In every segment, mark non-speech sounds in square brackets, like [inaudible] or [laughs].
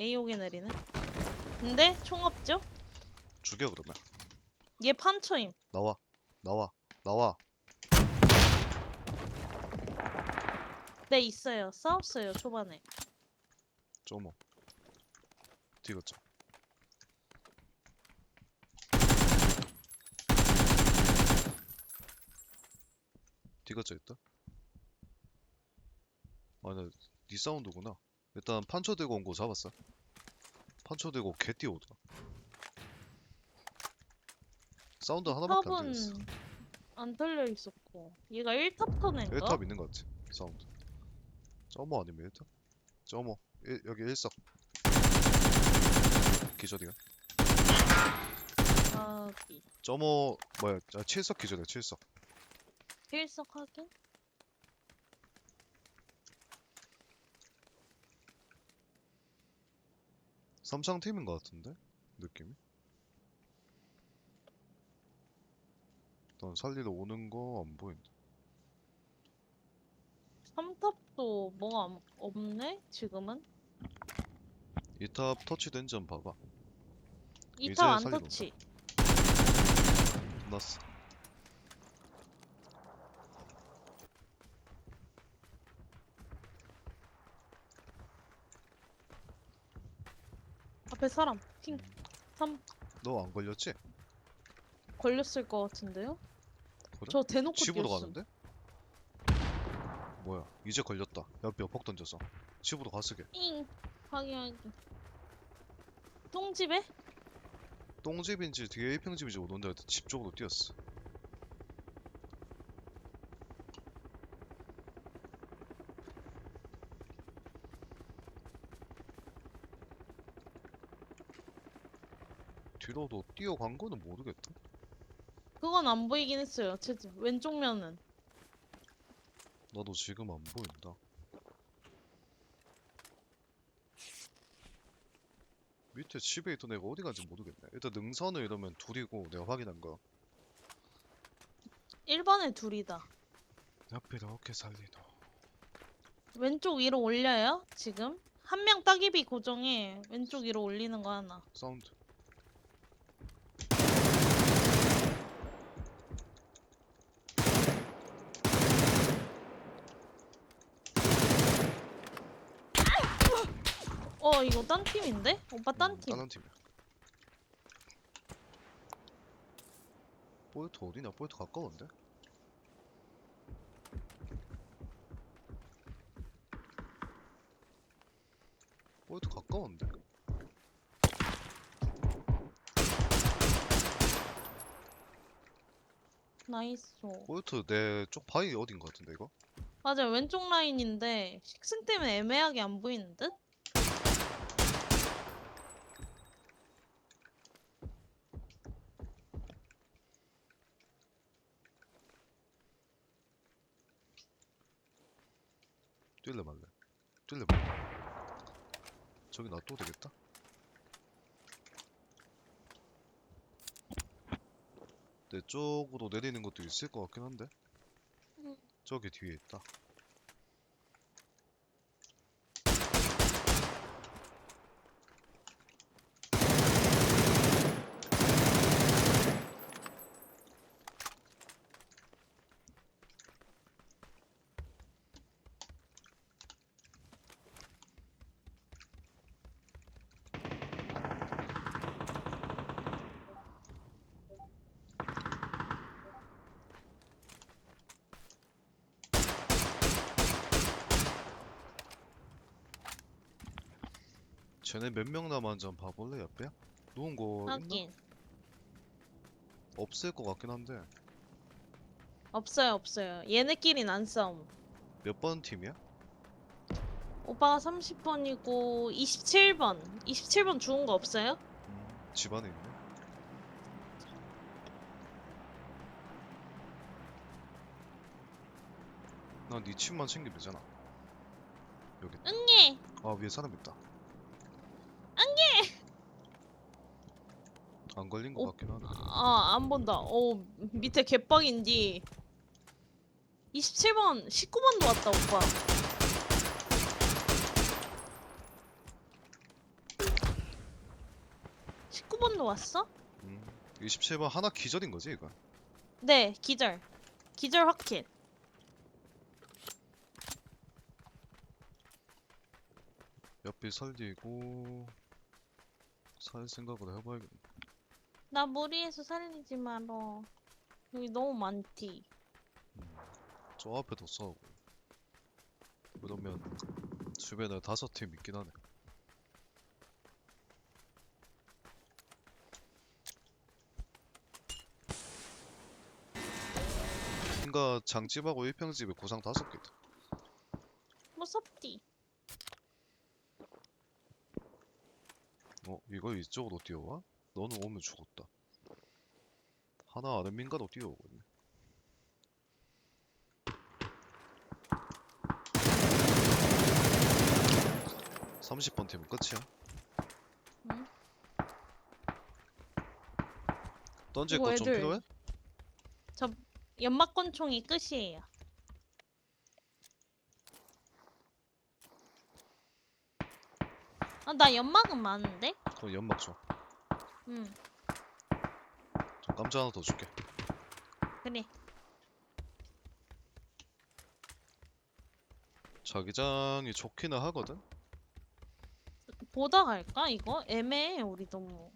A옥에 내리네. 근데 총 없죠? 죽여 그러면 얘 판처임. 나와 나와 나와 네 있어요. 싸웠어요 초반에. 쪼모 뒤겠죠 뒤겠죠 있다 아니 니 사운드구나 일단 판초 들고 온 거 잡았어 판초 들고 개 뛰어오더라 사운드 하나밖에 안 들렸어 탑은 안 털려 있었고 얘가 1탑 터낸가? 1탑 있는 것 같아 사운드 점어 아니면 1탑? 점어 일, 여기 일석 기절이야 아기. 점어 뭐야 아, 7석 기절이야 7석 필석 하긴? 삼창 팀인 것 같은데 느낌이 일단 살리러 오는 거 안 보인다 3탑도 뭐가 안- 없네? 지금은? 2탑 터치된 점 봐봐 2탑 이제 안 살리러 터치. 끝났어 앞에 사람. 핑. 3 너 안 걸렸지? 걸렸을 것 같은데요? 그래? 저 대놓고 집으로 뛰었음. 가는데? 뭐야 이제 걸렸다 야몇폭 던졌어 집으로 가스게 잉. 확인. 똥집에? 똥집인지 뒤에 1평집인지 오는데 집 쪽으로 뛰었어 뒤로도 뛰어간 거는 모르겠다 그건 안 보이긴 했어요. 제집 왼쪽 면은. 나도 지금 안 보인다 밑에 집에 있던 애가 어디 간지 모르겠네 일단 능선을 이러면 둘이고 내가 확인한 거 1번에 둘이다. 옆에 이렇게 살리도 왼쪽 위로 올려요? 지금? 한 명 따기비 고정해. 왼쪽 위로 올리는 거 하나. 사운드 어 이거 딴 팀인데? 오빠 딴 음, 팀. 다른 팀이야. 포이트 어디냐? 포이트 가까운데? 포이트 가까운데? 나이스. 포이트 내 쪽 바위 어딘 것 같은데 이거? 맞아요. 왼쪽 라인인데 식생 때문에 애매하게 안 보이는 듯? 뛸래 말래? 뛸래 말래? 저기 놔둬도 되겠다? 내 쪽으로 내리는 것도 있을 것 같긴 한데 음. 저기 뒤에 있다 쟤네 몇 명 남았는지 한번 봐볼래 옆에? 누운 거 있나? 하긴. 없을 것 같긴 한데 없어요 없어요. 얘네끼린 안 싸움. 몇 번 팀이야? 오빠가 30번이고 27번. 27번 주운 거 없어요? 음, 집 안에 있네 난네 침만 챙기면 되잖아 여기. 응예. 아 위에 사람 있다 안 걸린 것 오, 같긴 하네 아, 안 본다. 어, 밑에 개빡인디. 27번, 19번도 왔다, 오빠. 19번도 왔어? 음, 27번 하나 기절인 거지 이거? 네, 기절. 기절 확킬. 옆에 살리고 살 생각을 해봐야겠네. 나 무리해서 살리지 마라. 여기 너무. 음, 저 앞에도 싸우고 그러면 주변에 다섯 팀 있긴 하네. 뭔가 장집하고 일평집에 구상 다섯 개다. 무섭디. 어, 이거 이쪽으로 뛰어와? 너는 오면 죽었다. 하나 아는 민가로 뛰어오거든. 삼십 번 팀은 끝이야. 응? 던질 이거 거좀 애들- 필요해? 연막권총이 끝이에요. 아, 나 연막은 많은데? 그럼 연막 줘. 응, 좀 깜짝 하나 더 줄게. 그래. 자기장이 좋기는 하거든. 보다 갈까, 이거? 애매해, 우리 너무.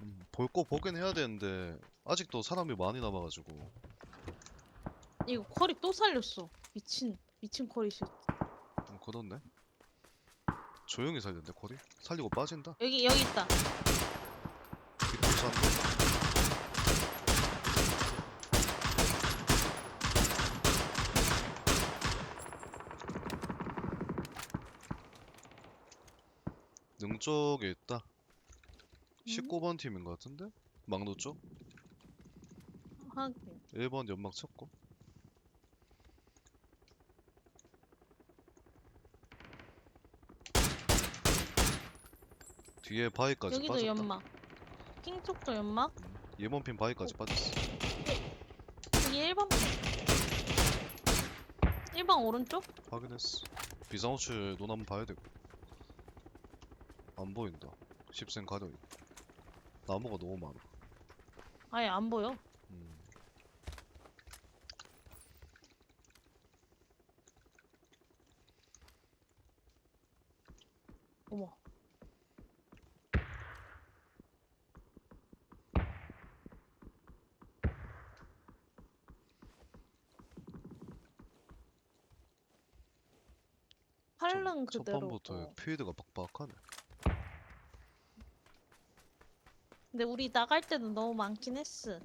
음, 볼거 보긴 해야 되는데 아직도 사람이 많이 남아가지고 이거 커리 또 살렸어. 미친, 미친 커리 씨. 좀 그렇네. 조용히 살렸네 거리. 살리고 빠진다. 여기, 여기 있다. 뒷부산도 능 쪽에 있다. 19번 팀인 것 같은데? 막노 쪽? 하긴. 1번 연막 쳤고. 뒤에 바위까지 여기도 빠졌다. 연막. 핑 쪽도 연막. 음, 2번 핀 바위까지 빠졌어. 여기 1번. 1번 오른쪽? 확인했어. 비상호출 눈 한번 봐야 되고. 안 보인다. 10생 가려. 나무가 너무 많아. 아예 안 보여. 그대로. 번부터 필드가 빡빡하네. 근데 우리 나갈 때도 너무 많긴 했어.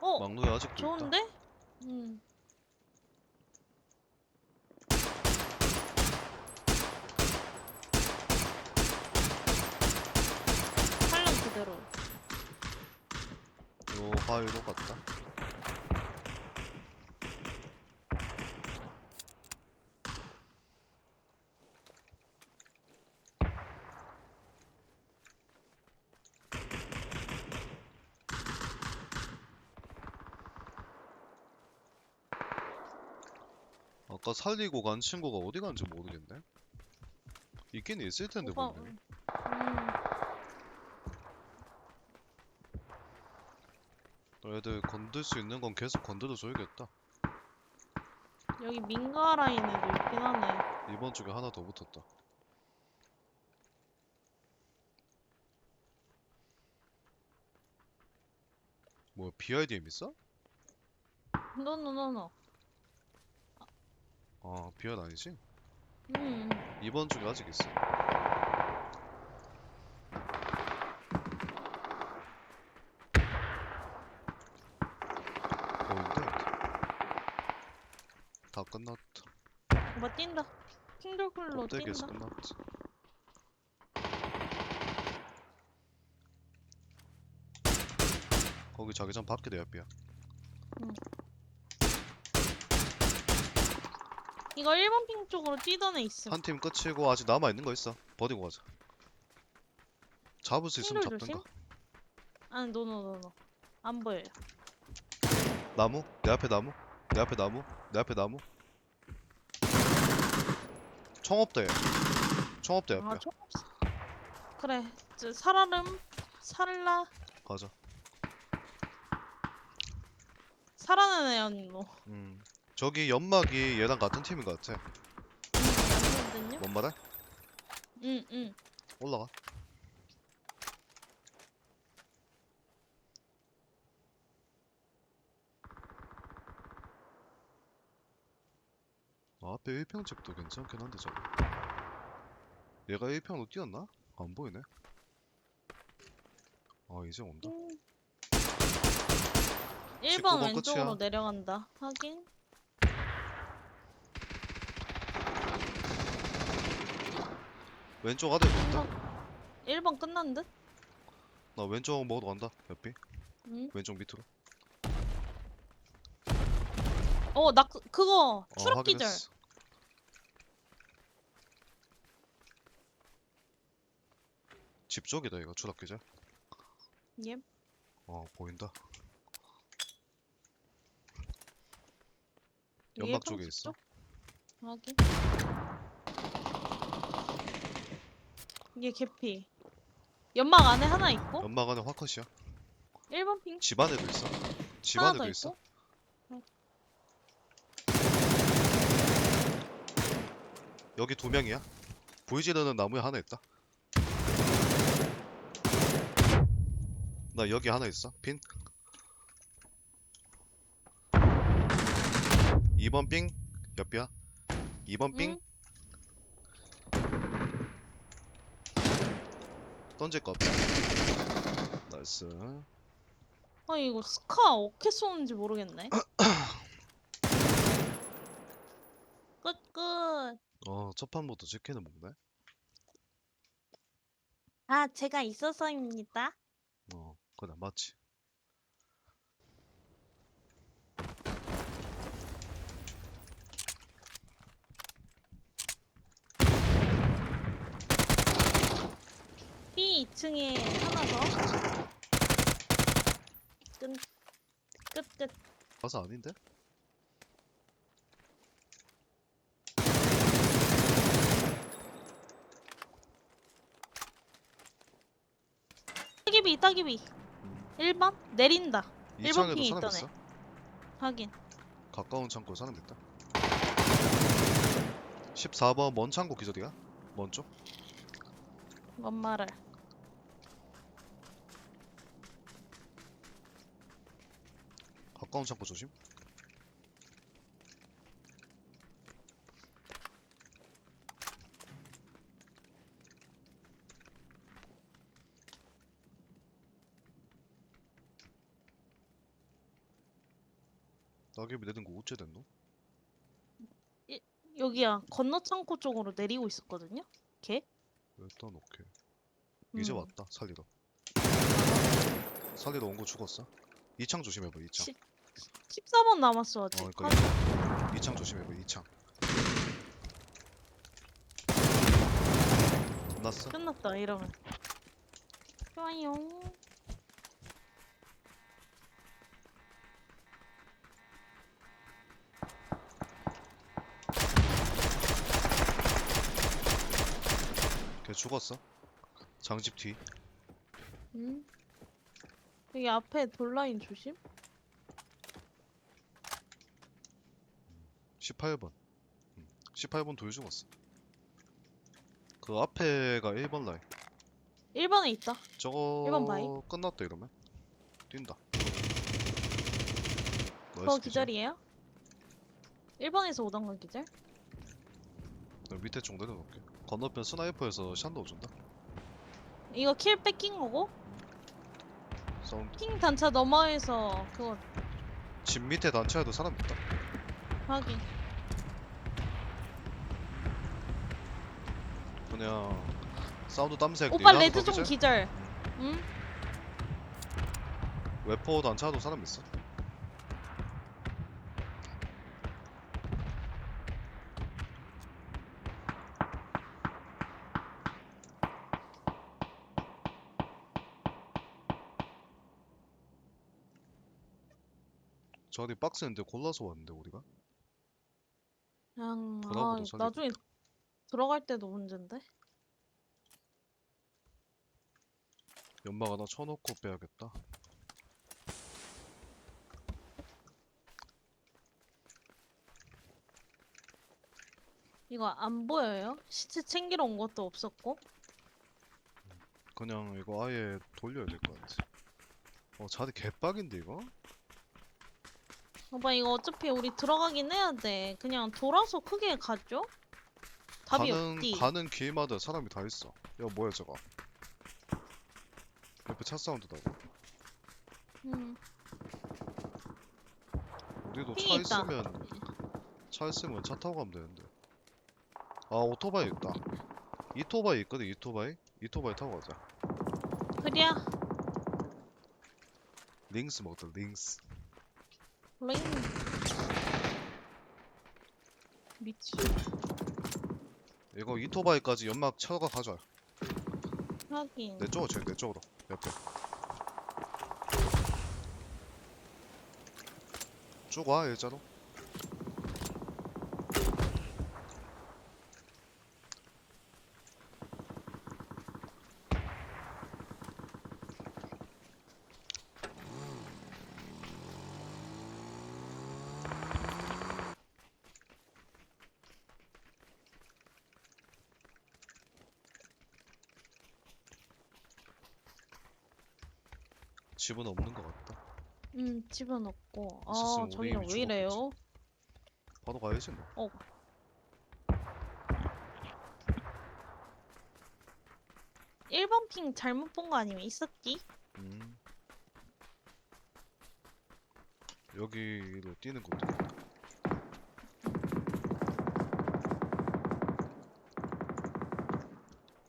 어, 막루에 아직도 있다. 좋은데? 음. 팔릉 그대로. 요 바위로 갔다. 아까 살리고 간 친구가 어디 간지 모르겠네. 있긴 있을 텐데 오빠, 분명히. 음. 애들 건들 수 있는 건 계속 건드려 줘야겠다. 여기 민가 라인에도 있긴 하네. 이번 쪽에 하나 더 붙었다. 뭐 BIDM 있어? 노노노노. 아 BID 아니지? 음. 이번 쪽에 아직 있어. 보인대? 다 끝났다. 오빠 뛴다. 꼭대기에서 뛴다. 끝났지. 거기 자기장 밖에 내 앞이야. 이거 1번 핑 쪽으로 뛰던 애 있음. 한 팀 끝이고 아직 남아 있는 거 있어. 버리고 가자. 잡을 수 있으면 킹돌 잡든가. 아니 노노노노. 안 보여요. 나무? 내 앞에 나무? 내 앞에 나무? 내 앞에 나무? 총 없대 앞에. 아, 총 없어. 그래. 저 살아름 살라 가자. 살아나네 언니. 음. 저기 연막이 얘랑 같은 팀인 것 같아. 아니거든요. 뭔 말해? 응 응. 올라가. 아, 앞에 1평 집도 괜찮긴 한데 저거. 얘가 1평으로 뛰었나? 안 보이네. 아, 이제 온다. 1번 19번 왼쪽으로 끝이야. 내려간다. 확인. 왼쪽 아래 있다. 1번 끝난 듯? 나 왼쪽 먹으러 간다. 옆이. 응. 왼쪽 밑으로. 어, 나 그, 그거 어, 추락 기절. 확인했어. 집 쪽이다 이거 추락 기절. 예. 어 보인다. 위에 연막 쪽에 있어. 쪽? 확인. 이게 개피. 연막 안에 하나 있고 연막 안에 화컷이야. 1번 핑 집 안에도 있어. 집 하나 안에도 더 있어. 있고. 여기 두 명이야. 보이지는 나무에 하나 있다. 나 여기 하나 있어. 핀. 2번 삥 옆이야. 2번 삥 응? 던질 거 없다. 나이스. 아 이거 스카 어떻게 쏘는지 모르겠네. [clears throat] 끝 끝. 어, 첫 판부터 치킨을 먹네. 아 제가 있어서입니다. 어, 그래 맞지. B 2층에 하나 더. 끝. 끝 끝. 가서 아닌데? 따기비 따기비. 1번 내린다. 이 일본 창에도 핑이 사람 있더네. 있어? 확인. 가까운 창고에 사람 있다. 14번 먼 창고 기절이야? 먼 쪽? 뭔 말을. 가까운 창고 조심. 낙엽이 내린 거 어째 됐노? 여기야 건너 창고 쪽으로 내리고 있었거든요. 걔? 일단 오케이. 이제 음. 왔다 살리러. 살리러 온 거 죽었어? 이창 조심해봐 이 창. 시- 14번 남았어 아직. 어, 그러니까 확인. 이창 조심해봐 이 창. 끝났어? 끝났다 이러면. 좋아요. 걔 죽었어? 장집 뒤. 음. 여기 앞에 돌라인 조심. 18번. 18번 돌 죽었어. 그 앞에가 1번 라인. 1번에 있다. 저거 일번 바위. 끝났다 이러면. 뛴다. 기절. 기절이에요? 1번에서 오던 건 기절? 나 밑에 쪽 내려놓을게. 건너편 스나이퍼에서 샨도 준다. 이거 킬 뺏긴 거고 사운드. 핑 단차 너머에서 그거 집 밑에 단차에도 사람 있다. 확인. 그냥 사운드 땀색. 오빠 레드 거 좀? 기절. 응? 웨포 단차도 사람 있어. 저리 박스인데 골라서 왔는데? 그냥 아. 나중에 들어갈 때도 문제인데. 연막 하나 쳐놓고 빼야겠다. 이거 안 보여요? 시체 챙기러 온 것도 없었고. 그냥 이거 아예 돌려야 될 것 같아. 어 자리 개빡인데 이거? 오빠 이거 어차피 우리 들어가긴 해야 돼. 그냥 돌아서 크게 가죠? 답이 가는 없디. 가는 길마다 사람이 다 있어. 야 뭐야 저거? 옆에 차 사운드 나고. 음. 우리도 차 핑이 있다. 있으면 차 있으면 차 타고 가면 되는데. 아 오토바이 있다. 이토바이 있거든 이토바이. 이토바이 타고 가자. 그래야 링스 먹자 링스. 링. 미치. 이거 이토바이까지 연막 쳐가 가자. 하긴. 내 쪽으로 제내 쪽으로 옆에. 쭉와 일자로. 집은 없는 것 같다. 음, 집어넣고. 아, 있었으면 저기는 왜 이래요? 바로 가야지 뭐. 일번핑 잘못 본 거 아니면 있었기? 음. 여기로 뛰는 것도.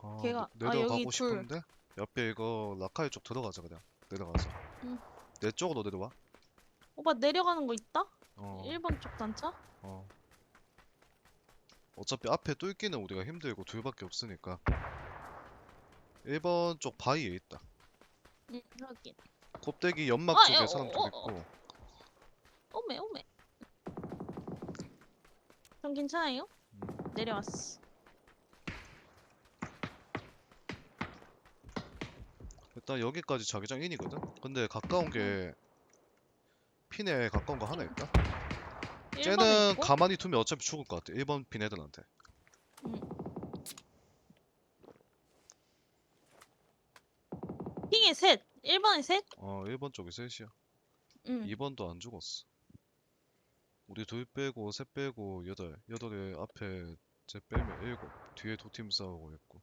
아, 걔가- 내- 아, 내려가고 여기 둘. 싶은데 옆에 이거 라카이 쪽 들어가자 그냥 내려가서. 응. 내 쪽으로 내려와. 오빠 내려가는 거 있다? 어. 일 1번 쪽 단차? 어. 어차피 앞에 뚫기는 우리가 힘들고 둘밖에 없으니까. 1번 쪽 바위에 있다. 응, 하긴. 곱대기 연막 아, 쪽에 어, 사람 어, 좀 어, 있고. 오메, 오메. 좀 괜찮아요? 음. 내려왔어. 일단 여기까지 자기장 인이거든? 근데 가까운 게 핀에 가까운 거 하나 있다? 1번에 쟤는 있고? 가만히 두면 어차피 죽을 것 같아 1번 핀 애들한테 핑에 셋! 1번에 셋? 어 1번 쪽이 셋이야 응. 2번도 안 죽었어 우리 둘 빼고 셋 빼고 여덟 여덟에 앞에 쟤 빼면 일곱 뒤에 두 팀 싸우고 있고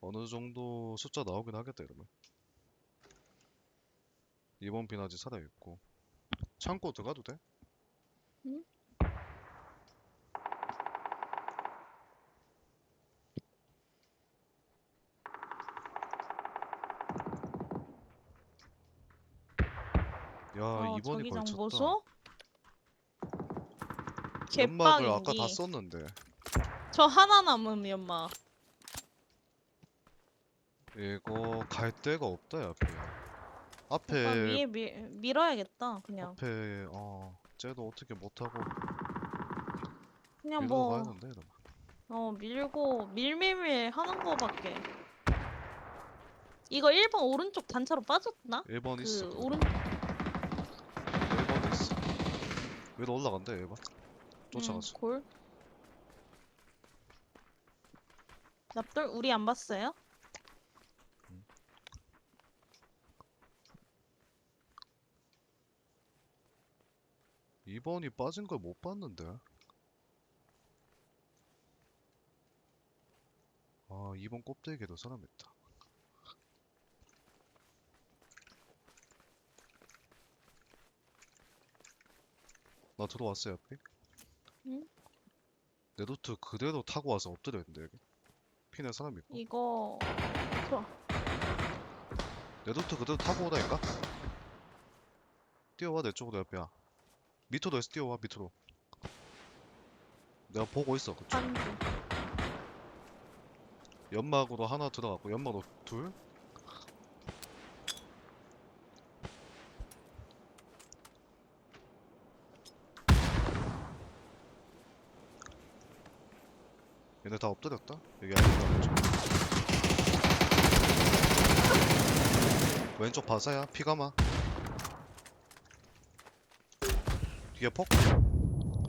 어느 정도 숫자 나오긴 하겠다 이러면 2번 핀 아직 살아있고 창고 들어가도 돼? 응. 야 어, 2번이 자기장 걸쳤다 보소? 연막을 아까 다. 썼는데 저 하나 남은 연막. 이거 갈 데가 없다 야 앞에 오빠 앞에 위에 미, 밀어야겠다. 그냥. 앞에 어 쟤도 어떻게 못하고 그냥 밀고 뭐, 가야는데 이러면 어, 밀고, 밀밀밀 하는 거밖에. 이거 1번 오른쪽 단차로 빠졌나? 1번 그, 있어 오른, 1번 있어 위로 올라간대 1번 쫓아가서 음, 골. 납돌 우리 안 봤어요? 2번이 빠진 걸 못 봤는데. 아 2번 껍데기에도 사람 있다. 나 들어왔어 옆에? 응? 내 루트 그대로 타고 와서 엎드려 있는데 여기. 핀에 사람 있고. 이거 내 루트 그대로 타고 오다니까? 뛰어와 내 쪽으로 옆에야 밑으로 해서 뛰어와 밑으로. 내가 보고 있어 그쪽. 반주. 연막으로 하나 들어갔고 연막으로 둘. 얘네 다 엎드렸다? 여기 아니다 왼쪽 왼쪽 바사야 피가마 뒤에 폭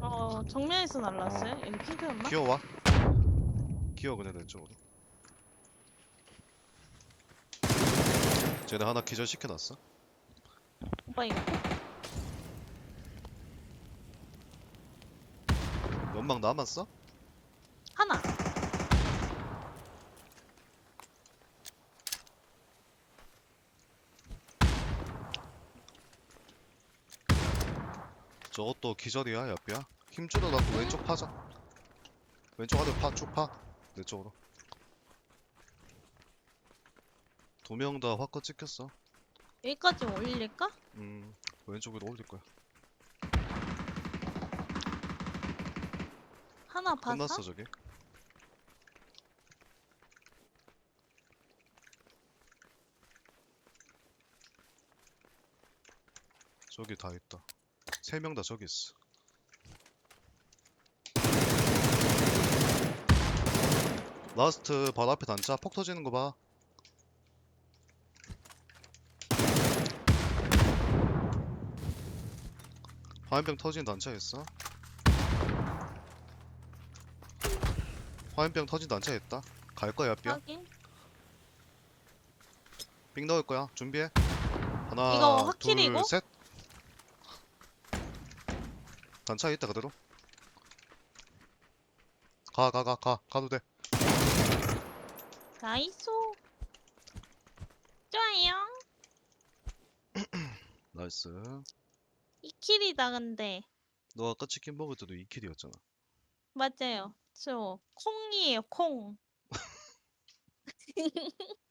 어 정면에서 날랐어요? 여기 핑크였나? 기어와 기어 그냥 내 쪽으로 쟤네 하나 기절시켜놨어 오빠 이거 연막 남았어? 하나 저것도 기절이야 야삐야? 힘줄여 갖고 왼쪽 파자. 왼쪽 아래 파쭉파내 쪽으로. 두 명 다 화컷 찍혔어. 여기까지 올릴까? 음 왼쪽으로 올릴 거야. 하나 봐서? 끝났어 저기 저기 다 있다 세 명 다 저기 있어. 라스트 바로 앞에 단차. 폭 터지는 거 봐. 화염병 터지는 단차 있어. 화염병 터진 단차 있다. 갈 거야 뼈? 확인. 삥 넣을 거야. 준비해. 하나 이거 확킬이고? 둘셋 단차에 있다 그대로? 가가 가 가 가 도 돼. 나이스 좋아요. [clears throat] 나이스. 이 킬이다 근데. 너 아까 치킨 먹을 때도 2킬이었잖아. 맞아요. 저 콩이에요 콩 [laughs] [laughs]